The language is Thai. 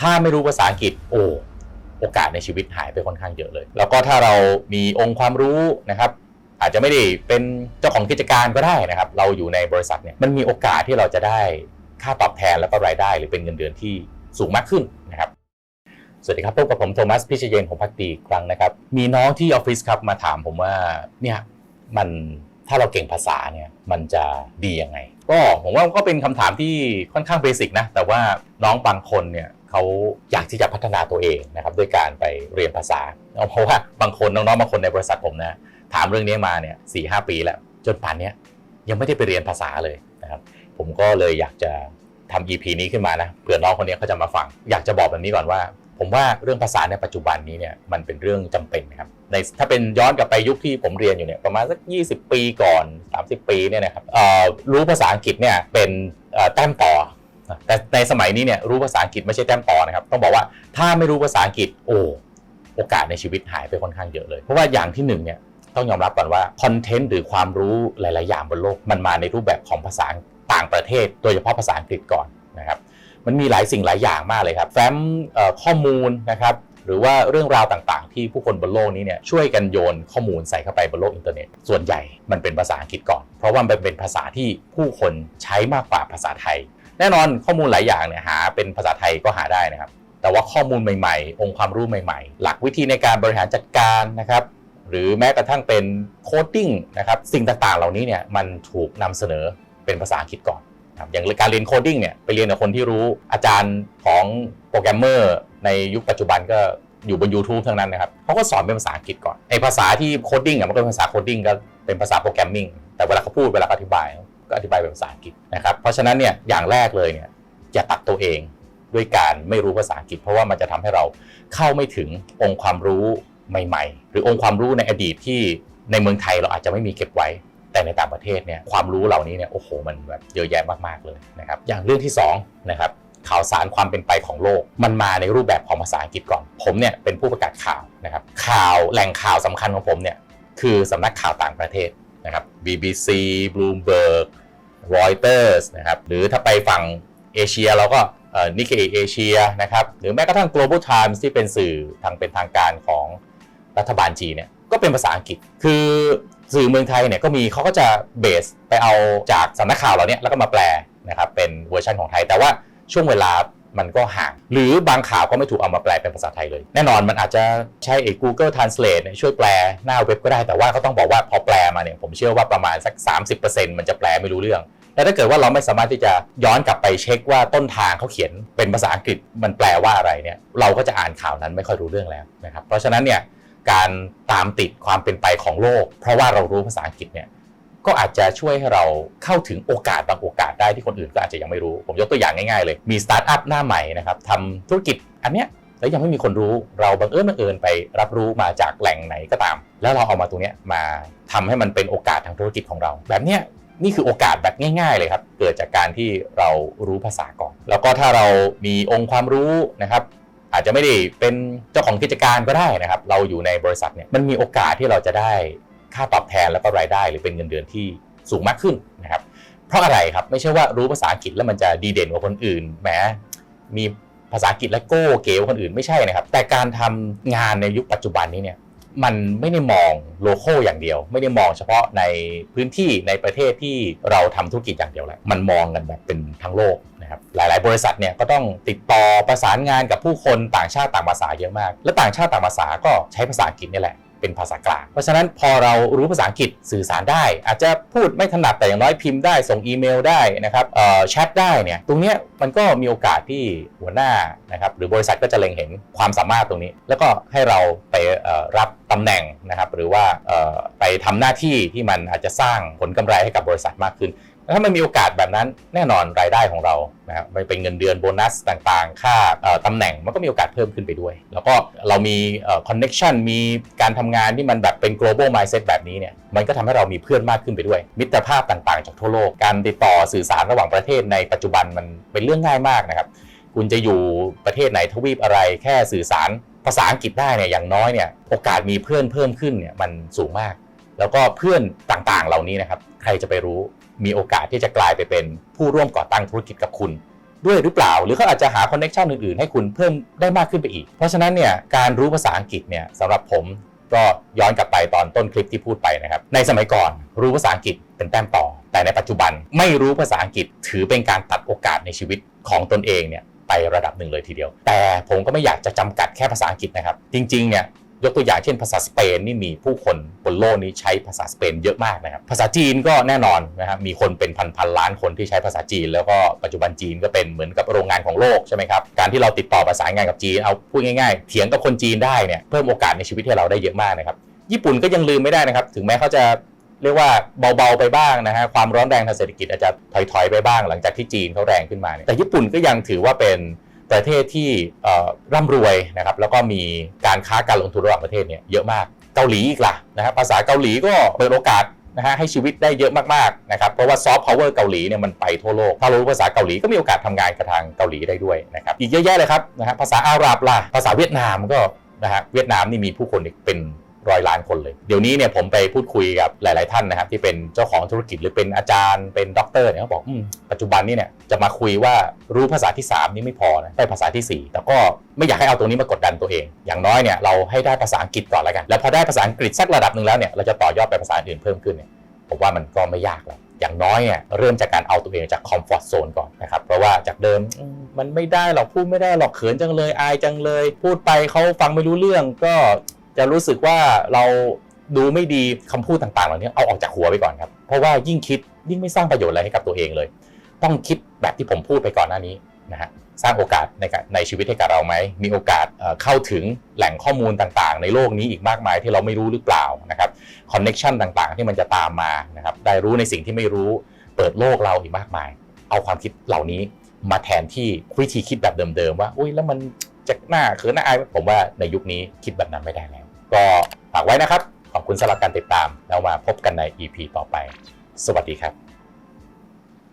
ถ้าไม่รู้ภาษาอังกฤษโอ้โอกาสในชีวิตหายไปค่อนข้างเยอะเลย แล้วก็ถ้าเรามีองค์ความรู้นะครับ อาจจะไม่ได้เป็นเจ้าของกิจการก็ได้นะครับ เราอยู่ในบริษัทเนี่ยมันมีโอกาสที่เราจะได้ค่าตอบแทนแล้วก็รายได้ หรือเป็นเงินเดือนที่สูงมากขึ้นนะครับสวัสดีครับพบกับผมโทมัสพิชเยนของพักดีอีครั้งนะครับ มีน้องที่ออฟฟิศครับมาถามผมว่าเนี่ยมันถ้าเราเก่งภาษาเนี่ยมันจะดียังไง ก็ผมว่าก็เป็นคำถามที่ค่อนข้างเบสิกนะแต่ว่าน้องบางคนเนี่ย เขาอยากที่จะพัฒนาตัวเองนะครับด้วยการไปเรียนภาษา เพราะว่าบางคนน้องๆบางคนในบริษัทผมนะถามเรื่องนี้มาเนี่ยสี่ห้าปีแล้ว จนป่านนี้ยังไม่ได้ไปเรียนภาษาเลยนะครับผมก็เลยอยากจะทำ EP นี้ขึ้นมานะเผื่อน้องคนนี้เขาจะมาฟัง อยากจะบอกแบบนี้ก่อนว่า ผมว่าเรื่องภาษาในปัจจุบันนี้เนี่ยมันเป็นเรื่องจำเป็นนะครับในถ้าเป็นย้อนกลับไปยุคที่ผมเรียนอยู่เนี่ยประมาณสัก 20 ปีก่อน 30 ปีเนี่ยนะครับเอ่อรู้ภาษาอังกฤษเนี่ยเป็นเอ่อแต้มต่อ แต่ในสมัยนี้เนี่ยรู้ภาษาอังกฤษไม่ใช่แต้มต่อนะครับ ต้องบอกว่าถ้าไม่รู้ภาษาอังกฤษโอ้โอกาสในชีวิตหายไปค่อนข้างเยอะเลย เพราะว่าอย่างที่หนึ่งเนี่ยต้องยอมรับก่อนว่าคอนเทนต์หรือความรู้หลาย ๆ อย่างบนโลกมันมาในรูปแบบของภาษาต่างประเทศ โดยเฉพาะภาษาอังกฤษก่อนนะครับมันมีหลายสิ่งหลายอย่างมากเลยครับแฟ้มข้อมูลนะครับหรือว่าเรื่องราวต่าง ๆ ที่ผู้คนบนโลกนี้เนี่ยช่วยกันโยนข้อมูลใส่เข้าไปบนโลกอินเทอร์เน็ต ส่วนใหญ่มันเป็นภาษาอังกฤษก่อน เพราะว่ามันเป็นภาษาที่ผู้คนใช้มากกว่าภาษาไทย แน่นอนข้อมูลหลายอย่างเนี่ยหาเป็นภาษาไทยก็หาได้นะครับ แต่ว่าข้อมูลใหม่ๆ องค์ความรู้ใหม่ๆ หลักวิธีในการบริหารจัดการนะครับหรือแม้กระทั่งเป็นโคดดิ้งนะครับสิ่งต่างๆ เหล่านี้เนี่ยมันถูกนำเสนอเป็นภาษาอังกฤษก่อนครับอย่างการเรียนโคดดิ้งเนี่ยไปเรียนกับคนที่รู้อาจารย์ของโปรแกรมเมอร์ในยุคปัจจุบันก็อยู่บน YouTube ทั้งนั้นนะครับเขาก็สอนเป็นภาษาอังกฤษก่อนไอภาษาที่โคดดิ้งอะมันก็เป็นภาษาโคดดิ้งก็เป็นภาษาโปรแกรมมิ่งแต่เวลาเขาพูดเวลาเขาอธิบาย ก็อธิบายเป็นภาษาอังกฤษนะครับ เพราะฉะนั้นเนี่ยอย่างแรกเลยเนี่ยอย่าตัดตัวเองด้วยการไม่รู้ภาษาอังกฤษ เพราะว่ามันจะทำให้เราเข้าไม่ถึงองค์ความรู้ใหม่ ๆ หรือองค์ความรู้ในอดีตที่ในเมืองไทยเราอาจจะไม่มีเก็บไว้ แต่ในต่างประเทศเนี่ยความรู้เหล่านี้เนี่ยโอ้โหมันแบบเยอะแยะมากๆเลยนะครับอย่างเรื่องที่สองนะครับข่าวสารความเป็นไปของโลก มันมาในรูปแบบของภาษาอังกฤษก่อน ผมเนี่ยเป็นผู้ประกาศข่าวนะครับข่าวแหล่งข่าวสำคัญของผมเนี่ยคือสำนักข่าวต่างประเทศนะครับ BBC Bloomberg Reuters นะครับหรือถ้าไปฝั่งเอเชียเราก็นิเคเอเชียนะครับหรือแม้กระทั่ง Global Times ที่เป็นสื่อทางเป็นทางการของรัฐบาลจีนเนี่ยก็เป็นภาษาอังกฤษ คือสื่อเมืองไทยเนี่ยก็มีเขาก็จะเบสไปเอาจากสำนักข่าวเราเนี่ยแล้วก็มาแปลนะครับเป็นเวอร์ชันของไทย แต่ว่าช่วงเวลามันก็ห่าง หรือบางข่าวก็ไม่ถูกเอามาแปลเป็นภาษาไทยเลย แน่นอนมันอาจจะใช้ไอ้ Google Translate เนี่ยช่วยแปลหน้าเว็บก็ได้แต่ว่าก็ต้องบอกว่าพอแปลมาเนี่ยผมเชื่อว่าประมาณสัก 30%มันจะแปลไม่รู้เรื่อง แต่ถ้าเกิดว่าเราไม่สามารถที่จะย้อนกลับไปเช็คว่าต้นทางเขาเขียนเป็นภาษาอังกฤษมันแปลว่าอะไรเนี่ยเราก็จะอ่านข่าวนั้นไม่ค่อยรู้เรื่องแล้วนะครับเพราะฉะนั้นเนี่ยการตามติดความเป็นไปของโลก เพราะว่าเรารู้ภาษาอังกฤษเนี่ยก็อาจจะช่วยให้เราเข้าถึงโอกาสบางโอกาสได้ที่คนอื่นก็อาจจะยังไม่รู้ ผมยกตัวอย่างง่ายๆเลยมีสตาร์ทอัพหน้าใหม่นะครับทำธุรกิจอันเนี้ยแล้วยังไม่มีคนรู้เราบังเอิญบังเอิญไปรับรู้มาจากแหล่งไหนก็ตาม แล้วเราเอามาตรงเนี้ยมาทำให้มันเป็นโอกาสทางธุรกิจของเรา แบบเนี้ย นี่คือโอกาสแบบง่าย ๆ เลยครับ เกิดจากการที่เรารู้ภาษาก่อน แล้วก็ถ้าเรามีองค์ความรู้นะครับ อาจจะไม่ได้เป็นเจ้าของกิจการก็ได้นะครับ เราอยู่ในบริษัทเนี่ยมันมีโอกาสที่เราจะได้ค่าตอบแทนแล้วก็รายได้ หรือเป็นเงินเดือนที่สูงมากขึ้นนะครับ เพราะอะไรครับไม่ใช่ว่ารู้ภาษาอังกฤษแล้วมันจะดีเด่นกว่าคนอื่นแหมมีภาษาอังกฤษและโก้เก๋กว่าคนอื่นไม่ใช่นะครับ แต่การทำงานในยุคปัจจุบันนี้เนี่ย มันไม่ได้มองโลโก้อย่างเดียว ไม่ได้มองเฉพาะในพื้นที่ในประเทศที่เราทำธุรกิจอย่างเดียวแหละมันมองกันแบบเป็นทั้งโลกนะครับหลาย ๆ บริษัทเนี่ยก็ต้องติดต่อประสานงานกับผู้คนต่างชาติต่างภาษาเยอะมาก และต่างชาติต่างภาษาก็ใช้ภาษาอังกฤษนี่แหละ เป็นภาษากลาง เพราะฉะนั้นพอเรารู้ภาษาอังกฤษสื่อสารได้ อาจจะพูดไม่ถนัดแต่อย่างน้อยพิมพ์ได้ส่งอีเมลได้นะครับแชทได้เนี่ยตรงเนี้ยมันก็มีโอกาสที่หัวหน้านะครับหรือบริษัทก็จะเล็งเห็นความสามารถตรงนี้ แล้วก็ให้เราไปรับตำแหน่งนะครับหรือว่าไปทำหน้าที่ที่มันอาจจะสร้างผลกำไรให้กับบริษัทมากขึ้น ถ้ามันมีโอกาสแบบนั้นแน่นอนรายได้ของเรานะครับไม่เป็นเงินเดือนโบนัสต่างๆ ค่าตำแหน่งมันก็มีโอกาสเพิ่มขึ้นไปด้วย แล้วก็เรามีคอนเน็ชันมีการทำงานที่มันแบบเป็น global mindset แบบนี้เนี่ยมันก็ทำให้เรามีเพื่อนมากขึ้นไปด้วย มิตรภาพต่างๆ จากทั่วโลกการติดต่อสื่อสารระหว่างประเทศในปัจจุบันมันเป็นเรื่องง่ายมากนะครับคุณจะอยู่ประเทศไหนทวีปอะไรแค่สื่อสารภาษาอังกฤษได้เนี่ยอย่างน้อยเนี่ยโอกาสมีเพื่อนเพิ่มขึ้นเนี่ยมันสูงมาก แล้วก็เพื่อนต่างๆเหล่านี้นะครับใครจะไปรู้ มีโอกาสที่จะกลายไปเป็นผู้ร่วมก่อตั้งธุรกิจกับคุณ ด้วยหรือเปล่า หรือเขาอาจจะหาคอนเน็ชันอื่นๆ ให้คุณเพิ่มได้มากขึ้นไปอีก เพราะฉะนั้นเนี่ยการรู้ภาษาอังกฤษเนี่ยสำหรับผมก็ย้อนกลับไปตอนต้นคลิปที่พูดไปนะครับ ในสมัยก่อนรู้ภาษาอังกฤษเป็นแต้มต่อ แต่ในปัจจุบันไม่รู้ภาษาอังกฤษถือเป็นการตัดโอกาสในชีวิตของตนเองเนี่ยไประดับหนึ่งเลยทีเดียว แต่ผมก็ไม่อยากจะจำกัดแค่ภาษาอังกฤษนะครับ จริงๆเนี่ย ยกตัวอย่างเช่นภาษาสเปนนี่มีผู้คนบนโลกนี้ใช้ภาษาสเปนเยอะมากนะครับ ภาษาจีนก็แน่นอนนะครับมีคนเป็นพันพันๆล้านคนที่ใช้ภาษาจีน แล้วก็ปัจจุบันจีนก็เป็นเหมือนกับโรงงานของโลกใช่ไหมครับ การที่เราติดต่อประสานงานกับจีนเอาพูดง่ายๆ เถียงกับคนจีนได้เนี่ยเพิ่มโอกาสในชีวิตให้เราได้เยอะมากนะครับ ญี่ปุ่นก็ยังลืมไม่ได้นะครับ ถึงแม้เขาจะเรียกว่าเบาๆไปบ้างนะฮะความร้อนแรงทางเศรษฐกิจอาจจะถอยๆไปบ้าง หลังจากที่จีนเขาแรงขึ้นมาเนี่ยแต่ญี่ปุ่นก็ยังถือว่าเป็น ประเทศที่ร่ำรวยนะครับแล้วก็มีการค้าการลงทุนระหว่างประเทศเนี่ยเยอะมากเกาหลีอีกล่ะนะครับภาษาเกาหลีก็เปิดโอกาสนะฮะให้ชีวิตได้เยอะมากๆนะครับเพราะว่าซอฟต์พาวเวอร์เกาหลีเนี่ยมันไปทั่วโลก ถ้ารู้ภาษาเกาหลีก็มีโอกาสทำงานกับทางเกาหลีได้ด้วยนะครับอีกเยอะแยะเลยครับนะฮะภาษาอาหรับล่ะภาษาเวียดนามก็นะฮะเวียดนามนี่มีผู้คนเป็น ร้อยล้านคนเลย เดี๋ยวนี้เนี่ยผมไปพูดคุยกับหลาย ๆ ท่านนะครับที่เป็นเจ้าของธุรกิจหรือเป็นอาจารย์เป็นด็อกเตอร์เนี่ยเขาบอกปัจจุบันนี่เนี่ยจะมาคุยว่ารู้ภาษาที่ 3 นี่ไม่พอนะได้ภาษาทีสี่ 4 แต่ก็ไม่อยากให้เอาตรงนี้มากดดันตัวเอง อย่างน้อยเนี่ยเราให้ได้ภาษาอังกฤษก่อนแล้วกัน แล้วพอได้ภาษาอังกฤษสักระดับหนึ่งแล้วเนี่ยเราจะต่อยอดไปภาษาอื่นเพิ่มขึ้นเนี่ยผมว่ามันก็ไม่ยากแล้วอย่างน้อยเนี่ยเริ่มจากการเอาตัวเองจากคอมฟอร์ทโซนก่อนนะครับ เพราะว่าจากเดิมมมันไม่ได้หรอกพูดไม่ได้หรอกเขินจังเลยอายจังเลย พูดไปเขาฟังไม่รู้เรื่องก็ จะรู้สึกว่าเราดูไม่ดีคำพูดต่างๆเหล่านี้เอาออกจากหัวไปก่อนครับ เพราะว่ายิ่งคิดยิ่งไม่สร้างประโยชน์อะไรให้กับตัวเองเลย ต้องคิดแบบที่ผมพูดไปก่อนหน้านี้นะฮะสร้างโอกาสในในชีวิตให้กับเราไหม มีโอกาสเข้าถึงแหล่งข้อมูลต่างๆ ในโลกนี้อีกมากมายที่เราไม่รู้หรือเปล่านะครับคอนเน็ชันต่างๆ ที่มันจะตามมานะครับได้รู้ในสิ่งที่ไม่รู้ เปิดโลกเราอีกมากมาย เอาความคิดเหล่านี้มาแทนที่วิธีคิดแบบเดิมๆว่าอุ้ยแล้วมันจะหน้าเขินหน้าอายผมว่าในยุคนี้คิดแบบนั้นไม่ได้แล้ว ก็ฝากไว้นะครับ ขอบคุณสำหรับการติดตามแล้วมาพบกันใน EP ต่อไป สวัสดีครับ